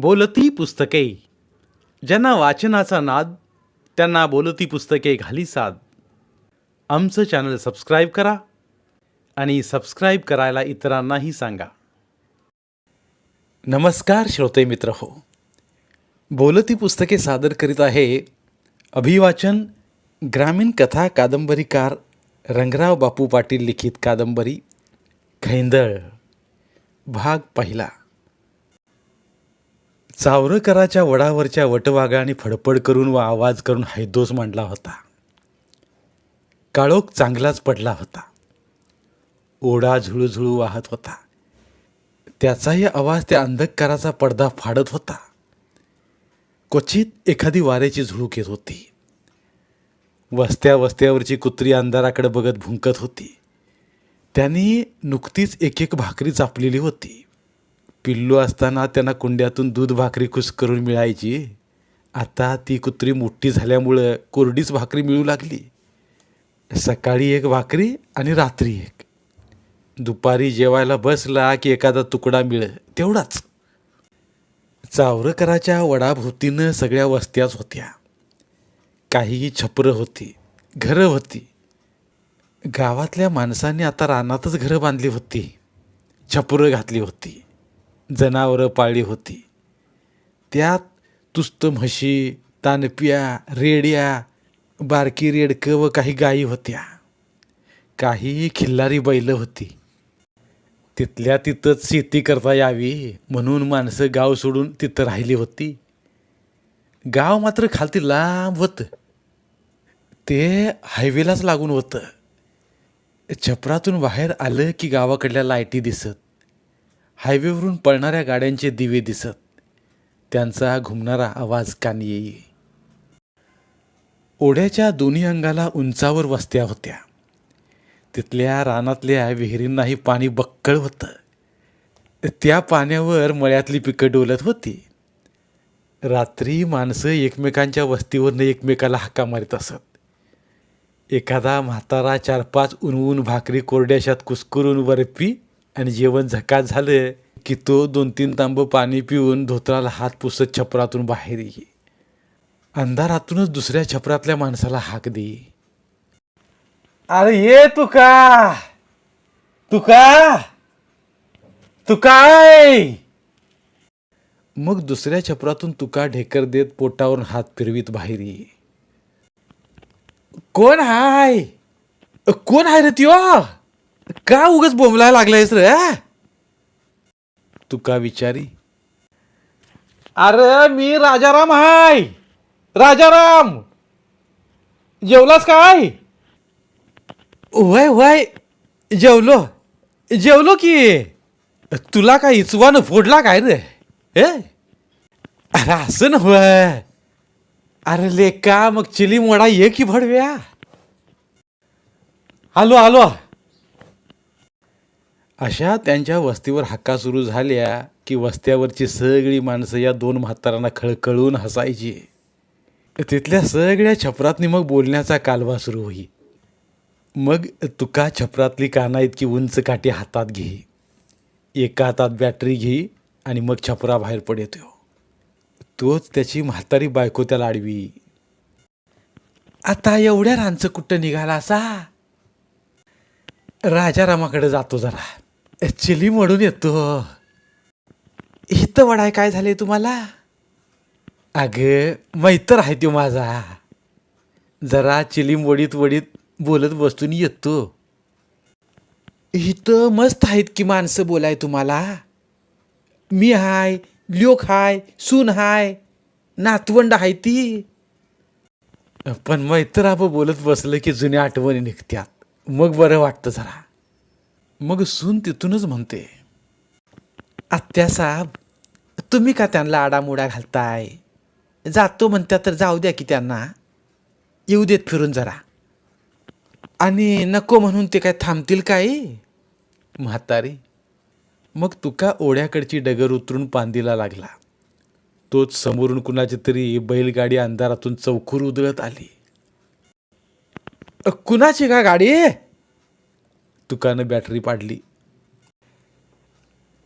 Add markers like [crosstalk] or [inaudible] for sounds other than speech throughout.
बोलती पुस्तके. ज्यांना वाचनाचा नाद त्यांना बोलती पुस्तके घाली साद. आमचं चॅनल सबस्क्राईब करा आणि सबस्क्राईब करायला इतरांनाही सांगा. नमस्कार श्रोते मित्र हो. बोलती पुस्तके सादर करीत आहे अभिवाचन ग्रामीण कथा कादंबरीकार रंगराव बापू पाटील लिखित कादंबरी खैंदळ. भाग पहिला. चावरकराच्या वडावरच्या वटवाघाने फडफड करून व आवाज करून हैदोस मांडला होता. काळोख चांगलाच पडला होता. ओढा झुळूझुळू वाहत होता. त्याचाही आवाज त्या अंधकाराचा पडदा फाडत होता. क्वचित एखादी वाऱ्याची झुळूक येत होती. वस्त्या वस्त्यावरची कुत्री अंधाराकडे बघत भुंकत होती. त्यांनी नुकतीच एक एक भाकरी चापलेली होती. पिल्लू असताना त्यांना कुंड्यातून दूध भाकरी खुश करून मिळायची. आता ती कुत्री मोठी झाल्यामुळं कोरडीच भाकरी मिळू लागली. सकाळी एक भाकरी आणि रात्री एक. दुपारी जेवायला बसला की एखादा तुकडा मिळ तेवढाच. चावरकराच्या वडाभोवतीनं सगळ्या वस्त्याच होत्या. काही छपरं होती घरं होती. गावातल्या माणसांनी आता रानातच घरं बांधली होती. छपरं घातली होती. जनावरं पाळली होती. त्यात तुस्त म्हशी तानप्या रेड्या बारकी रेडकं व काही गायी होत्या. काही खिल्लारी बैलं होती. तिथल्या तिथंच शेती करता यावी म्हणून माणसं गाव सोडून तिथं राहिली होती. गाव मात्र खालती लांब होतं. ते हायवेलाच लागून होतं. छपरातून बाहेर आलं की गावाकडल्या लाईटी दिसत. हायवेवरून पळणाऱ्या गाड्यांचे दिवे दिसत. त्यांचा घुमणारा आवाज कान येई. ओढ्याच्या दोन्ही अंगाला उंचावर वस्त्या होत्या. तिथल्या रानातल्या विहिरींनाही पाणी बक्कळ होतं. त्या पाण्यावर मळ्यातली पिकं डोलत होती. रात्री माणसं एकमेकांच्या वस्तीवरनं एकमेकाला हाका मारित असत. एखादा म्हातारा चार पाच उनवून भाकरी कोरड्याशात कुसकरून वरपी आणि जेवण झकात झालं की तो दोन तीन तांब पाणी पिऊन धोत्राला हात पुसत छपरातून बाहेर ये. अंधारातूनच दुसऱ्या छपरातल्या माणसाला हाक दे. अरे ये तू का तू का तू काय मग दुसऱ्या छपरातून तुका ढेकर देत पोटावरून हात फिरवीत बाहेर ये. कोण हाय? कोण हाय रे त्यो? का उगच बोंबलायला लागलायस रे तुका विचारी? अरे मी राजाराम हाय. राजाराम! जेवलास काय? वय वय जेवलो. जेवलो की. तुला काय इचवानं फोडला काय रे? ए अरे असं नव अरे लेका मग चिली मोडा ये की भडव्या. आलो आलो अशा त्यांच्या वस्तीवर हक्का सुरू झाल्या की वस्त्यावरची सगळी माणसं या दोन म्हातारांना खळखळून हसायची. तिथल्या सगळ्या छपरातनी मग बोलण्याचा कालवा सुरू होई. मग तुका छपरातली काना इतकी उंच काठी हातात घे. एका हातात बॅटरी घे आणि मग छपरा बाहेर पडतो तोच त्याची म्हातारी बायको त्याला आडवी. आता एवढ्या रांचं कुठं निघाला असा? राजारामाकडे जातो जरा. ॲक्च्युली म्हणून येतो. इथं वडाय काय झाले तुम्हाला? अगं मैत्र आहे तो माझा. जरा चिलीम वडीत वडीत बोलत बसून येतो. इथं मस्त आहेत की माणसं बोलाय तुम्हाला? मी हाय लोक हाय सून हाय नातवंड हाय ती. पण मैत्राब बोलत बसलं की जुन्या आठवणी निघत्यात. मग बरं वाटतं जरा. मग सून तिथूनच म्हणते आत्यासाहेब तुम्ही का त्यांना आडामुडा घालताय? जातो म्हणत्या तर जाऊ द्या की त्यांना. येऊ देत फिरून जरा. आणि नको म्हणून ते काय थांबतील काय म्हातारी मग तुका ओढ्याकडची डगर उतरून पांदीला लागला. तोच समोरून कुणाची तरी बैलगाडी अंधारातून चौखूर उधळत आली. कुणाची का गाडी? तुकानं बॅटरी पाडली.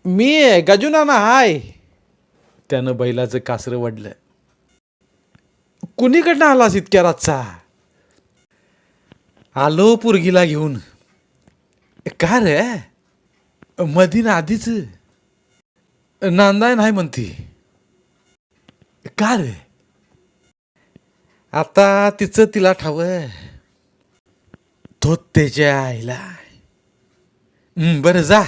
मी गजुनाना हाय. त्यानं बैलाचं कासरं वडलं. कुणीकडनं आलास इतक्या रातचा? आलो पोरगीला घेऊन. का रे? मधीन आधीच. नांदाय नाही म्हणती. का रे? आता तिचं तिला ठाव तो त्याच्या आईला. बरं जा.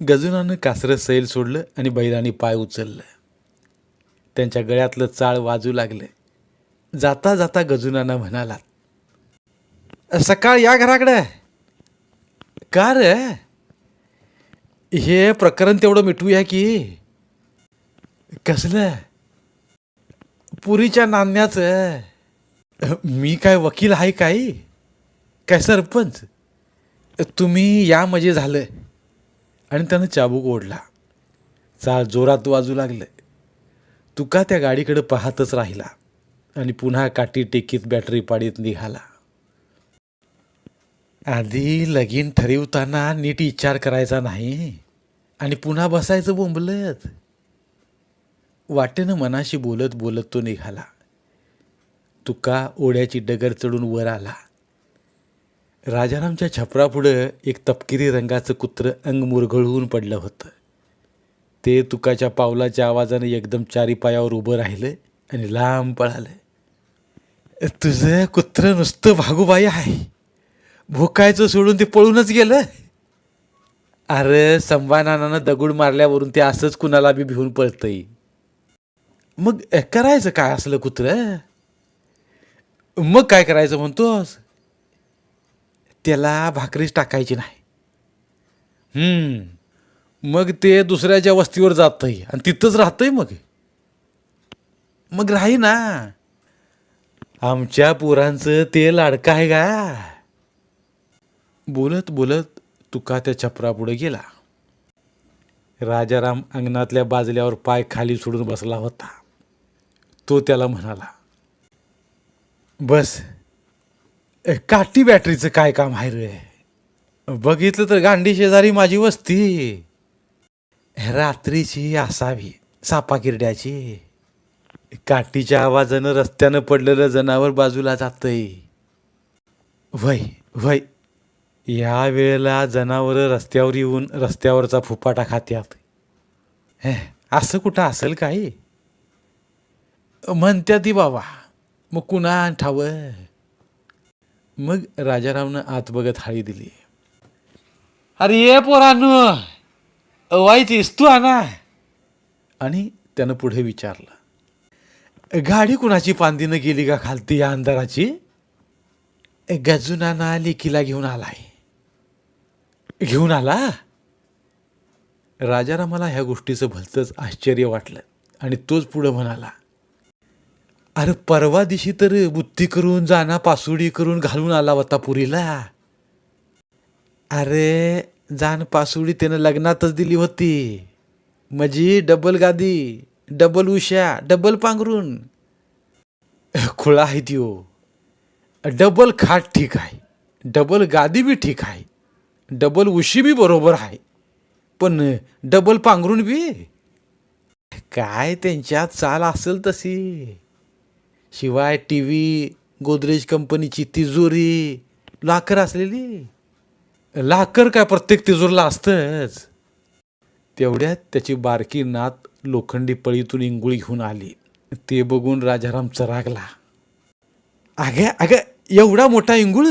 गजुनानं कासरं सैल सोडलं आणि बैलांनी पाय उचललं. त्यांच्या गळ्यातलं चाळ वाजू लागलं. जाता जाता गजुनानं म्हणाला सकाळ या घराकडं का रे? हे प्रकरण तेवढं मिटवूया की. कसलं? पुरीच्या नाण्याचं मी काय वकील आहे काही? काय सरपंच? तुम्ही या म्हणजे झालं आणि त्यानं चाबूक ओढला. चाळ जोरात वाजू लागलं तुका त्या गाडीकडे पाहतच राहिला. आणि पुन्हा काठी टेकीत बॅटरी पाडीत निघाला. आधी लगीन ठरवताना नीट विचार करायचा नाही. आणि पुन्हा बसायचं बोंबलत. वाटेनं मनाशी बोलत बोलत तो निघाला. तुका ओढ्याची डगर चढून वर आला. राजारामच्या छपरापुढं एक तपकिरी रंगाचं कुत्रं अंग मुरघळून पडलं होतं. ते तुकाच्या पावलाच्या आवाजानं एकदम चारी पायावर उभं राहिलं आणि लांब पळालं. तुझं कुत्रं नुसतं भागूबाई आहे. भुकायचं सोडून ते पळूनच गेलं. अरे संभानानं दगड मारल्यावरून ते असंच कुणाला बी भिवून पळतंय. मग करायचं काय असलं कुत्रं? मग काय करायचं म्हणतोस? त्याला भाकरीच टाकायची नाही. मग ते दुसऱ्याच्या वस्तीवर जातंय आणि तिथंच राहतंय मग? मग राही ना. आमच्या पोरांचं ते लाडकं आहे का? बोलत बोलत तुका त्या छपरापुढे गेला. राजाराम अंगणातल्या बाजल्यावर पाय खाली सोडून बसला होता. तो त्याला म्हणाला बस काठी बॅटरीचं काय काम आहे रे? बघितलं तर गांडी शेजारी माझी वस्ती. रात्रीची असावी सापाकिरड्याची. काठीच्या आवाजानं रस्त्यानं पडलेलं जनावर बाजूला जातंय. वय वय या वेळेला जनावरं रस्त्यावर येऊन रस्त्यावरचा फुपाटा खात्यात. हे असं कुठं असेल काही? म्हणत्या ती बाबा मग कुणा ठावं मग राजारामनं आत बघत हाळी दिली. अरे ये पोरांनो वाईतीस तू आणा. आणि त्यानं पुढे विचारलं गाडी कुणाची पांदीनं गेली का खालती या अंधाराची? गजुनाना लेकीला घेऊन आलाय. घेऊन आला? राजारामाला ह्या गोष्टीचं भलतंच आश्चर्य वाटलं आणि तोच पुढं म्हणाला अरे परवा दिवशी तर बुत्ती करून जाना पासुडी करून घालून आला होता पुरीला. अरे जान पासुडी त्यानं लग्नातच दिली होती. मजी डबल गादी डबल उशा डबल पांघरून. खुळा आहे त्यो. डबल खाट ठीक आहे. डबल गादी बी ठीक आहे. डबल उशी बी बरोबर आहे. पण डबल पांघरून बी? काय त्यांच्यात चाल असेल तशी? शिवाय टी व्ही गोदरेज कंपनीची तिजोरी लाकर असलेली. लाकर काय प्रत्येक तिजोरीला असतंच. तेवढ्यात त्याची बारकी नात लोखंडी पळीतून इंगुळी घेऊन आली. ते बघून राजाराम चरागला. अगं अगं एवढा मोठा इंगुळ?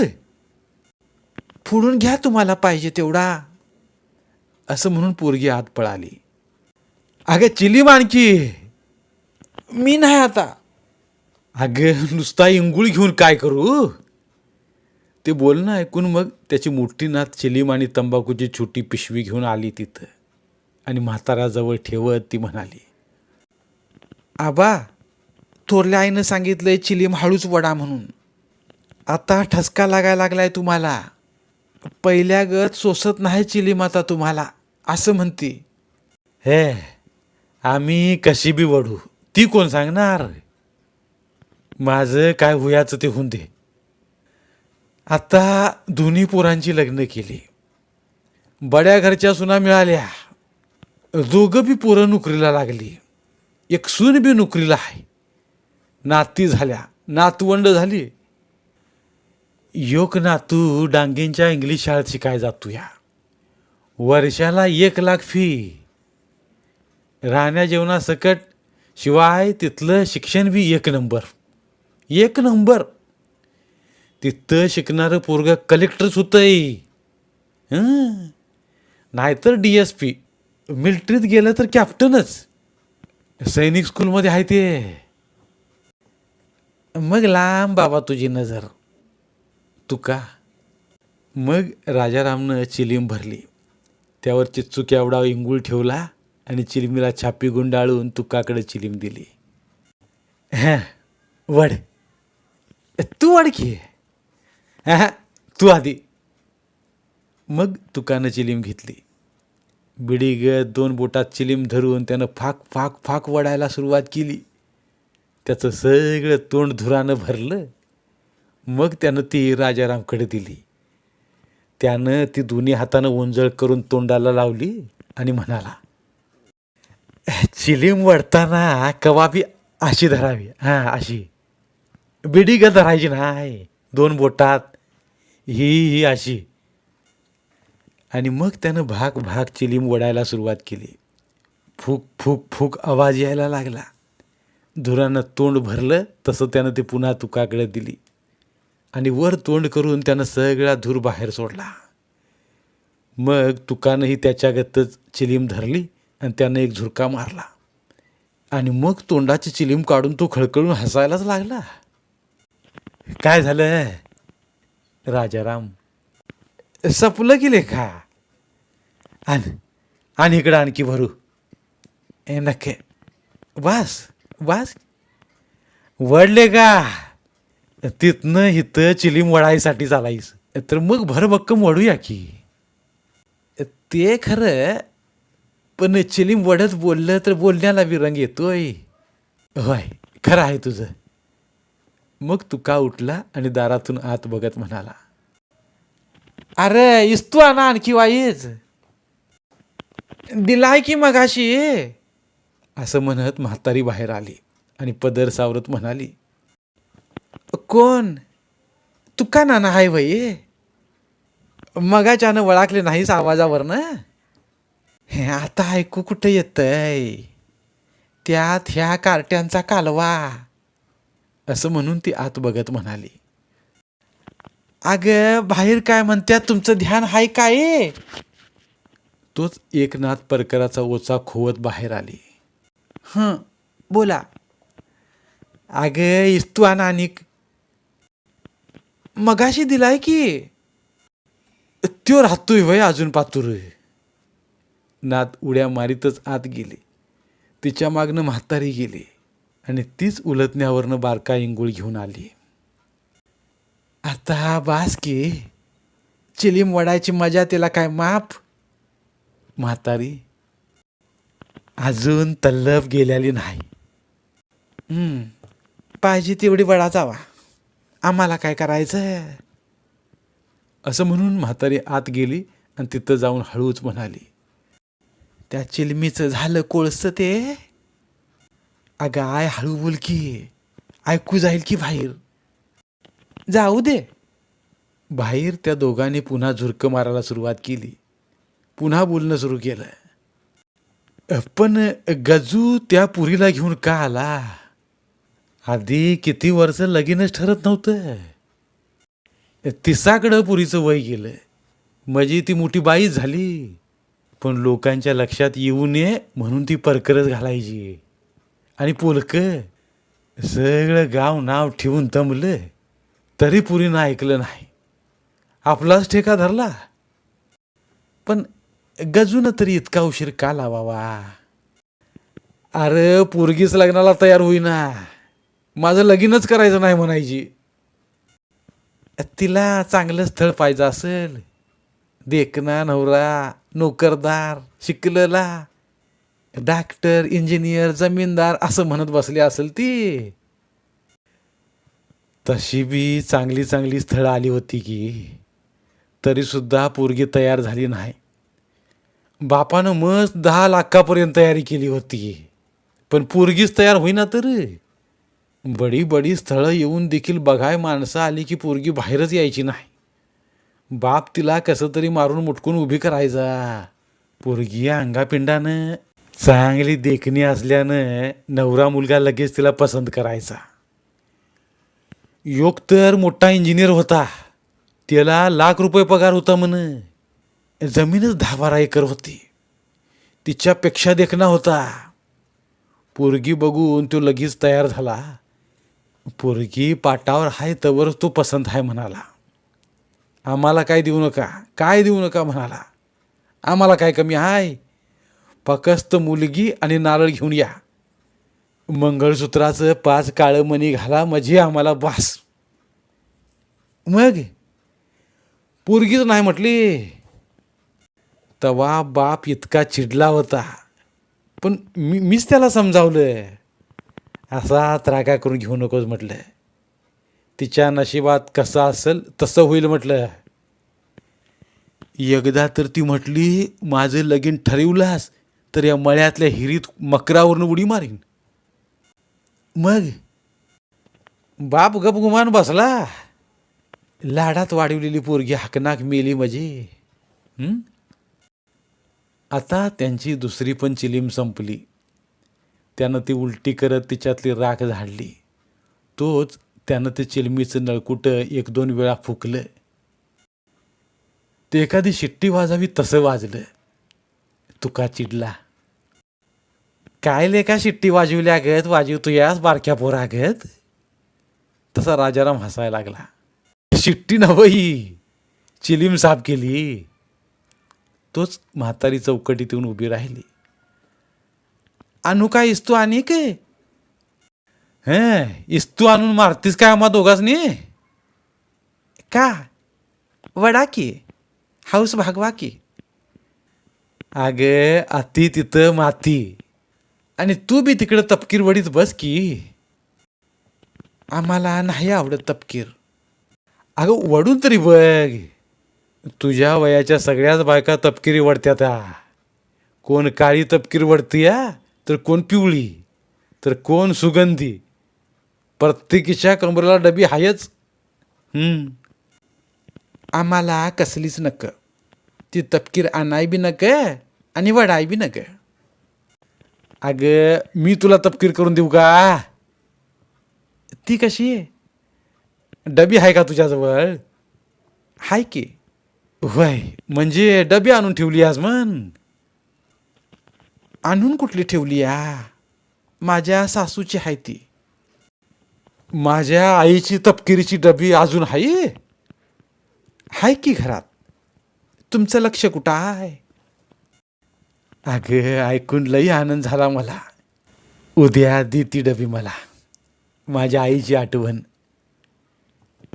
फोडून घ्या तुम्हाला पाहिजे तेवढा. असं म्हणून पोरगी आत पळाली. अगं चिली माणकी मी नाही आता. अगं नुसता इंगुळ घेऊन काय करू? ते बोलणं ऐकून मग. त्याची मोठी नात चिलीम आणि तंबाखूची छोटी पिशवी घेऊन आली तिथं. आणि म्हाताराजवळ ठेवत ती म्हणाली आबा थोरल्या आईनं सांगितलंय चिलीम हळूच वडा म्हणून. आता ठसका लागायला लागलाय तुम्हाला. पहिल्या गत सोसत नाही चिलीम आता तुम्हाला असं म्हणते. हे आम्ही कशी बी वडू ती कोण सांगणार? माझं काय हुयाचं ते होऊन दे. आता दोन्ही पोरांची लग्न केली. बड्या घरच्या सुना मिळाल्या. दोघं बी पोरं नोकरीला लागली. एक सून बी नोकरीला आहे. नाती झाल्या. नातवंड झाली. योग नातू डांगेंच्या इंग्लिश शाळेत शिकाय जातो या वर्षाला एक लाख फी राहण्या जेवणासकट शिवाय तिथलं शिक्षण बी एक नंबर. एक नंबर. तिथं शिकणारं पोरगं कलेक्टरच होतंय आहे नाहीतर डी एस पी मिलिटरीत गेलं तर कॅप्टनच सैनिक स्कूलमध्ये आहे ते. मग लांब बाबा तुझी नजर. तू का मग राजारामनं चिलीम भरली. त्यावर चिचूक एवढा इंगूळ ठेवला आणि चिलमीला छापी गुंडाळून तुकाकडे चिलीम दिली. वड तू आणखी की तू आधी. मग तुकानं चिलीम घेतली. बिडीगत दोन बोटात चिलीम धरून त्यानं फाक फाक फाक वडायला सुरुवात केली. त्याचं सगळं तोंड धुरानं भरलं. मग त्यानं ती राजारामकडे दिली. त्यानं ती दोन्ही हातानं ओंजळ करून तोंडाला लावली आणि म्हणाला चिलीम वडताना कवाबी अशी धरावी. हां अशी. बिडी ग धरायची नाही. दोन बोटात. ही ही अशी. आणि मग त्यानं भाग भाग चिलीम ओढायला सुरुवात केली. फूक फूक फूक आवाज यायला लागला. धुरानं तोंड भरलं तसं त्यानं ते पुन्हा तुकाकडे दिली. आणि वर तोंड करून त्यानं सगळा धूर बाहेर सोडला. मग तुकानंही त्याच्यागतच चिलीम धरली आणि त्यानं एक झुरका मारला. आणि मग तोंडाची चिलीम काढून तो खळखळून हसायलाच लागला. काय झालं राजाराम सपलं की लेखा. आणि इकडं आणखी भरू. ए वास वास. वडले का? तिथनं इथं चिलीम वडायसाठी चालायस तर मग भरभक्कम वडूया की. ते खरं पण चिलीम वडत बोललं तर बोलण्याला विरंग येतोय. होय खरं आहे तुझं. मग तुका उठला आणि दारातून आत बघत म्हणाला अरे इस्तू आणा आणखी वाईच दिलाय की मगाशी? असं म्हणत म्हातारी बाहेर आली आणि पदर सावरत म्हणाली कोण? तू का नाना हाय भाई मगाच्यानं वळाकले नाहीस आवाजावरनं? हे आता ऐकू कुठं येतंय? त्यात ह्या कार्ट्यांचा कालवा. असं म्हणून ती आत बघत म्हणाली अग बाहेर काय म्हणत्यात? तुमचं ध्यान हाय काय? तोच एकनाथ परकराचा ओचा खोवत बाहेर आली. हं बोला. अग इस्तू अनानिक मगाशी दिलाय की. त्यो राहतोय वय अजून पातूर? नात उड्या मारीतच आत गेली. तिच्या मागनं म्हातारी गेली. आणि तीच उलटण्यावरनं बारका इंगुळ घेऊन आली. आता बास की चिलीम वडायची मजा तिला काय माप म्हातारी अजून तल्लब गेलेली नाही. पाहिजे तेवढी वडा जावा. आम्हाला काय करायचं? असं म्हणून म्हातारी आत गेली आणि तिथं जाऊन हळूच म्हणाली त्या चिलमीचं झालं कोळसं ते. अगं आय हळू बोल की. ऐकू जाईल की बाहेर. जाऊ दे. बाहेर त्या दोघांनी पुन्हा झुरकं मारायला सुरुवात केली. पुन्हा बोलणं सुरू केलं. पण गजू त्या पुरीला घेऊन का आला? आधी किती वर्ष लगीनच ठरत नव्हतं. तिसाकडं पुरीचं वय गेलं. म्हणजे ती मोठी बाईच झाली. पण लोकांच्या लक्षात येऊ नये म्हणून ती परकरच घालायची. आणि पोलकं सगळं गाव नाव ठेवून दमलं तरी पुरीनं ऐकलं नाही. आपलाच ठेका धरला. पण गजून तरी इतका उशीर का लावावा? अरे पोरगीच लग्नाला तयार होईना. माझं लगीनच करायचं नाही म्हणायची. तिला चांगलं स्थळ पाहिजे असेल. देखना नवरा नोकरदार शिकलेला. डॉक्टर इंजिनियर जमीनदार असं म्हणत बसली असेल ती. तशी बी चांगली चांगली स्थळं आली होती की तरी सुद्धा पोरगी तयार झाली नाही. बापानं मस्त दहा लाखापर्यंत तयारी केली होती. पण पोरगीच तयार होईना तर. बडी बडी स्थळं येऊन देखील बघाय माणसं आली की पोरगी बाहेरच यायची नाही. बाप तिला कसं तरी मारून मुटकून उभी करायचा. पोरगी अंगापिंडानं चांगली देखणी असल्यानं नवरा मुलगा लगेच तिला पसंत करायचा. योग तर मोठा इंजिनियर होता. त्याला लाख रुपये पगार होता म्हण. जमीनच दहा बारा एकर होती. तिच्यापेक्षा देखणा होता. पोरगी बघून तो लगेच तयार झाला. पोरगी पाटावर हाय तवर तो पसंत आहे म्हणाला. आम्हाला काय देऊ नका? काय देऊ नका म्हणाला. आम्हाला काय कमी आहे फकस्त मुलगी आणि नारळ घेऊन या. मंगळसूत्राचं पाच काळं मणी घाला म्हणजे आम्हाला बास मग? पोरगीच नाही म्हटली. तवा बाप इतका चिडला होता. पण मी मीच त्याला समजावलं असा त्रागा करून घेऊ नकोस म्हटलं तिच्या नशिबात कसं असेल तसं होईल म्हटलं एकदा तर ती म्हटली माझं लगीन ठरवलंस. तर या मळ्यातल्या हिरीत मकरावरून उडी मारीन. मग? बाप गप गुमान बसला. लाडात वाढवलेली पोरगी हाकनाक मेली म्हणजे आता त्यांची दुसरी पण चिलीम संपली. त्यानं ती उलटी करत तिच्यातली राख झाडली. तोच त्यानं ते चिलमीचं नळकुटं एक दोन वेळा फुकलं. ते एखादी शिट्टी वाजावी तसं वाजलं. तुका चिडला. काय लेखा शिट्टी वाजवल्या गत वाजवतो यास बारक्या पोरागत तसा राजाराम हसायला लागला. शिट्टी नवई चिलीम साफ केली. तोच म्हातारी चौकटीत येऊन उभी राहिली. आणू काय इस्तू आणि के? हं इस्तू आणून मारतीस काय आम्हा दोघांनी का? वडा की? हाऊस भागवा की? अगं अति तिथं माती. आणि तू बी तिकडं तपकीर वडीत बस की. आम्हाला नाही आवडत तपकीर. अगं वडून तरी बघ. तुझ्या वयाच्या सगळ्याच बायका तपकिरी वडत्यात आ. कोण काळी तपकीर वडतीया तर कोण पिवळी तर कोण सुगंधी. प्रत्येकीच्या कमरेला डबी आहेच आम्हाला कसलीच नक. ती तपकीर आणाय बी नक. आणि वडाय बी ग अगं मी तुला तपकीर करून देऊ का? ती कशी आहे? डबी आहे का तुझ्याजवळ? हाय की. वय म्हणजे डबी आणून ठेवली आज मन आणून कुठली ठेवली या माझ्या सासूची आहे ती. माझ्या आईची तपकिरीची डबी अजून आहे? हाय की घरात. तुमचं लक्ष कुठं आहे? अगं ऐकून लई आनंद झाला मला. उद्या दे ती डबी मला. माझ्या आईची आठवण.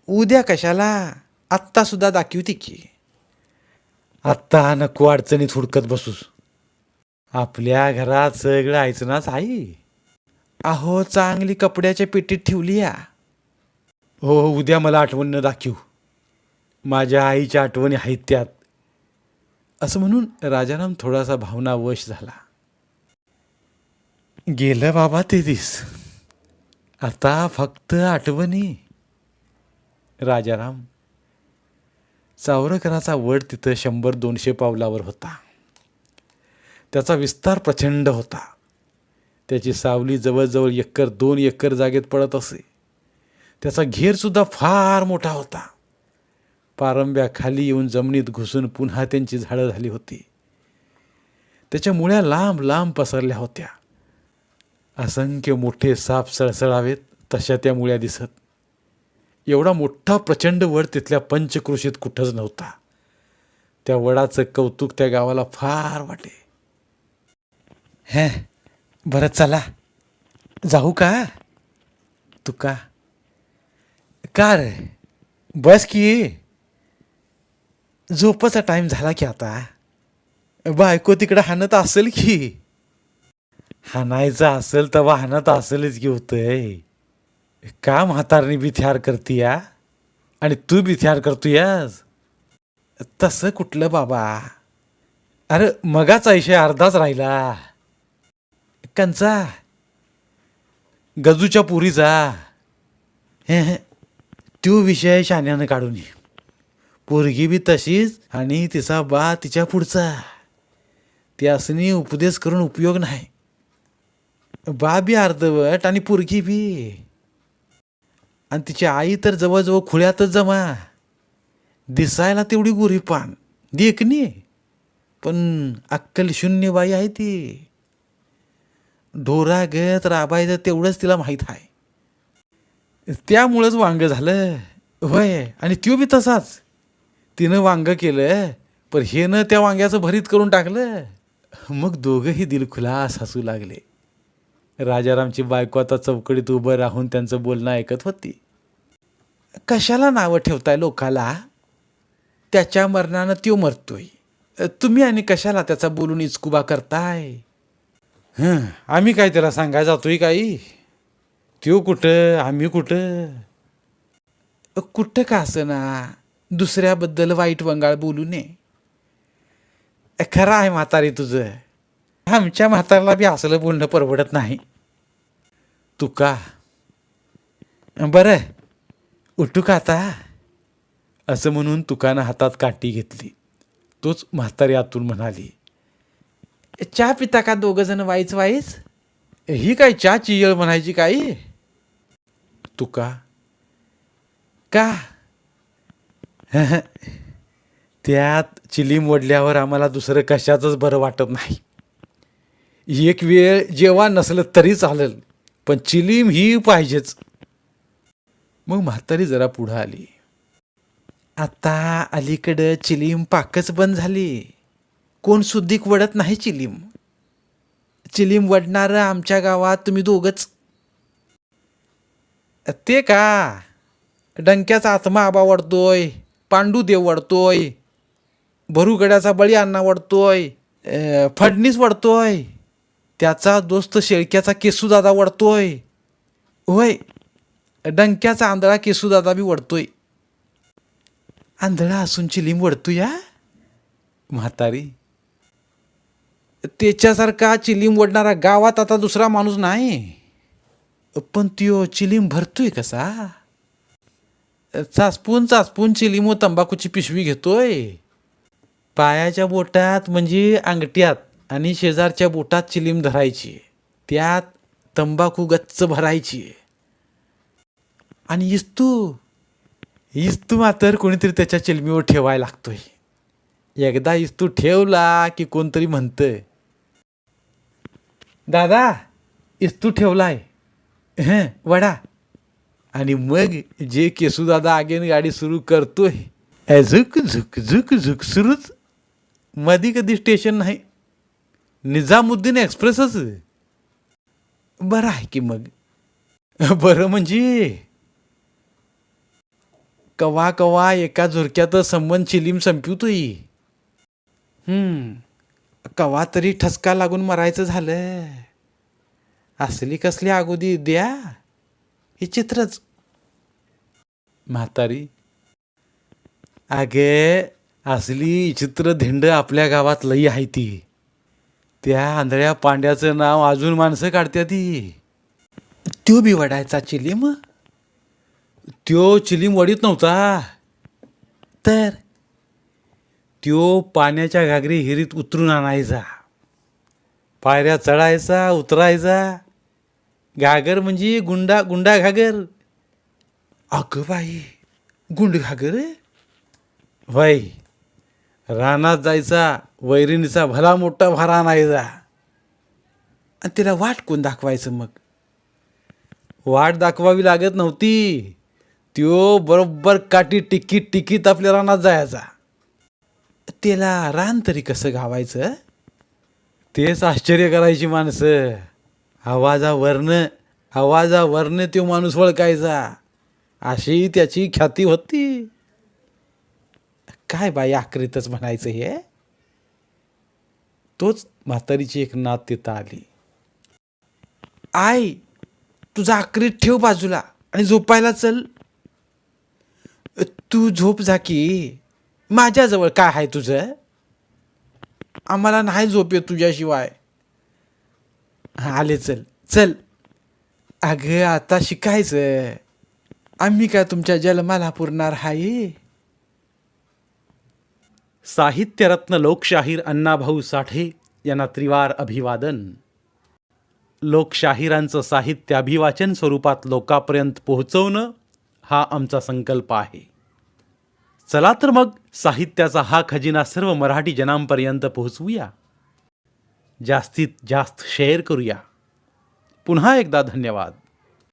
उद्या कशाला? आत्ता सुद्धा दाखवते की. आत्ता नको अडचणीत हुडकत बसूस. आपल्या घरात सगळं ऐचनाच आहे अहो चांगली कपड्याच्या पेटीत ठेवली या. हो हो, उद्या मला आठवण न दाखवू. माझ्या आईच्या आठवणी आहेत त्यात. असं म्हणून राजाराम थोडासा भावनावश झाला. गेलं बाबा ते दिस. आता फक्त आठवणी. राजाराम चावरकराचा वड तिथं शंभर दोनशे पावलावर होता. त्याचा विस्तार प्रचंड होता. त्याची सावली जवळजवळ एकर दोन एकर जागेत पडत असे. त्याचा घेरसुद्धा फार मोठा होता. पारंब्या खाली येऊन जमिनीत घुसून पुन्हा त्यांची झाडं झाली होती. त्याच्या मुळ्या लांब लांब पसरल्या होत्या. असंख्य मोठे साप सळसळावेत तशा त्या मुळ्या दिसत. एवढा मोठा प्रचंड वड तिथल्या पंचकृषीत कुठंच नव्हता. त्या वडाचं कौतुक त्या गावाला फार वाटे. हे बरं चला. जाऊ का? तू का रे? बस की. झोपाचा टाईम झाला की आता. बायको तिकडं हाणत असेल की. हाणायचं असेल तर वाहनात असेलच की होतंय. का म्हातारणी बिथ्यार करतीया आणि तू बिथ्यार करतोयास. तसं कुठलं बाबा? अरे मगाच ऐशे अर्धाच राहिला. कंचा. गजूच्या पुरीचा. हे हे. तो विषय शान्यानं काढून ये पोरगी बी तशीच आणि तिचा बा तिच्या पुढचा. त्यासनी उपदेश करून उपयोग नाही. बा बी अर्धवट आणि पोरगी बी. आणि तिची आई तर जवळजवळ खुळ्यातच जमा. दिसायला तेवढी गोरी पान देखणी. पण अक्कल शून्य बाई आहे ती. ढोरागत राबायचं तेवढंच तिला माहीत आहे. त्यामुळंच वांग झालं. वय आणि त्यो बी तसाच. तिनं वांग केलं पण हेनं त्या वांग्याचं भरीत करून टाकलं मग दोघंही दिलखुलास हसू लागले. राजारामची बायको आता चौकडीत उभं राहून त्यांचं बोलणं ऐकत होती. कशाला नावं ठेवताय लोकाला? त्याच्या मरणानं त्यो मरतोय. तुम्ही आणि कशाला त्याचा बोलून इचकुबा करताय? हं आम्ही काय त्याला सांगाय जातोय काही? त्यो कुठं आम्ही कुठं? कुठं का असं ना? दुसऱ्याबद्दल वाईट वंगाळ बोलू नये. खरं आहे म्हातारी तुझं. आमच्या म्हाताऱ्याला बी असलं बोलणं परवडत नाही. तू का? बरं उठू का आता? असं म्हणून तुकानं हातात काठी घेतली. तोच म्हातारी आतून म्हणाली चहा पिता का दोघं जण वाईच? वाईच ही काय चहा चियळ म्हणायची काही? तुका का? [laughs] त्यात चिलीम ओढल्यावर आम्हाला दुसरं कशाचंच बरं वाटत नाही. एक वेळ जेव्हा नसलं तरी चालेल पण चिलीम ही पाहिजेच. मग म्हातारी जरा पुढं आली. आता अलीकडं चिलीम पाकच बंद झाली. कोण सुद्धिक वडत नाही चिलीम चिलीम वडणारं आमच्या गावात तुम्ही दोघंच. ते का? डंक्याचा आत्मा आबा वडतोय पांडू देव वडतोय भरूगड्याचा बळी अण्णा वडतोय फडणीस वडतोय त्याचा दोस्त शेळक्याचा केसूदादा वडतोय होय डंक्याचा आंधळा केसूदादा बी वडतोय आंधळा असून चिलीम वडतो या म्हातारी. त्याच्यासारखा चिलीम वडणारा गावात आता दुसरा माणूस नाही. पण त्यो चिलीम भरतोय कसा? चाचपून चाचपून चिलीम व तंबाखूची पिशवी घेतोय. पायाच्या बोटात म्हणजे अंगठ्यात आणि शेजारच्या बोटात चिलीम धरायची. त्यात तंबाखू गच्च भरायची. आणि इस्तू इस्तू मात्र कोणीतरी त्याच्या चिलमीवर ठेवायला लागतोय. एकदा इस्तू ठेवला की कोणतरी म्हणतंय दादा इस्तू ठेवलाय. हं वडा. आणि मग जे केसूदादा आगेन गाडी सुरू करतोय झुक झुक झुक झुक सुरूच. मधी कधी स्टेशन नाही. निजामुद्दीन एक्सप्रेसच बरं आहे की मग? बरं म्हणजे? कवा कवा एका झुरक्यात संबंध चिलीम संपवतोय. कवा तरी ठसका लागून मरायचं झालं. असली कसली अगोदी द्या. चित्रच. म्हातारी. अगे असली चित्र धिंड आपल्या गावात लई आहे ती. त्या आंधळ्या पांड्याचं नाव अजून माणसं काढत्या ती त्यो बी वडायचा चिलीम? त्यो चिलीम वडीत नव्हता. तर? त्यो पाण्याच्या घागरी हिरीत उतरून आणायचा. पायऱ्या चढायचा उतरायचा. घागर म्हणजे गुंडा गुंडा घागर. अगं बाई गुंड घागर बाई रानात जायचा वैरिणीचा भला मोठा भारा आणायचा आणि तिला वाट कोण दाखवायचं मग? वाट दाखवावी लागत नव्हती. त्यो बरोबर काठी टिकीत टिकीत आपल्या रानात जायचा. त्याला रान तरी कसं घावायचं तेच आश्चर्य करायची माणसं. आवाजावरनं आवाजावरनं तो माणूस वळखायचा अशी त्याची ख्याती होती. काय बाई आकृतच म्हणायचं हे? तोच म्हातारीची एक नात तिथं आली. आई तुझा आकृत ठेव बाजूला आणि झोपायला चल. तू झोप जा की. माझ्याजवळ काय आहे तुझं? आम्हाला नाही झोप येत तुझ्याशिवाय. आले चल. चल. अगं आता शिकायचं आम्ही काय तुमच्या जन्माला पुरणार हाये? साहित्यरत्न लोकशाहीर अण्णाभाऊ साठे यांना त्रिवार अभिवादन. लोकशाहिरांचं साहित्य अभिवाचन स्वरूपात लोकांपर्यंत पोहोचवणं हा आमचा संकल्प आहे. चला तर मग साहित्याचा हा खजिना सर्व मराठी जनांपर्यंत पोहोचवूया. जास्तीत जास्त शेअर करूया. पुन्हा एकदा धन्यवाद.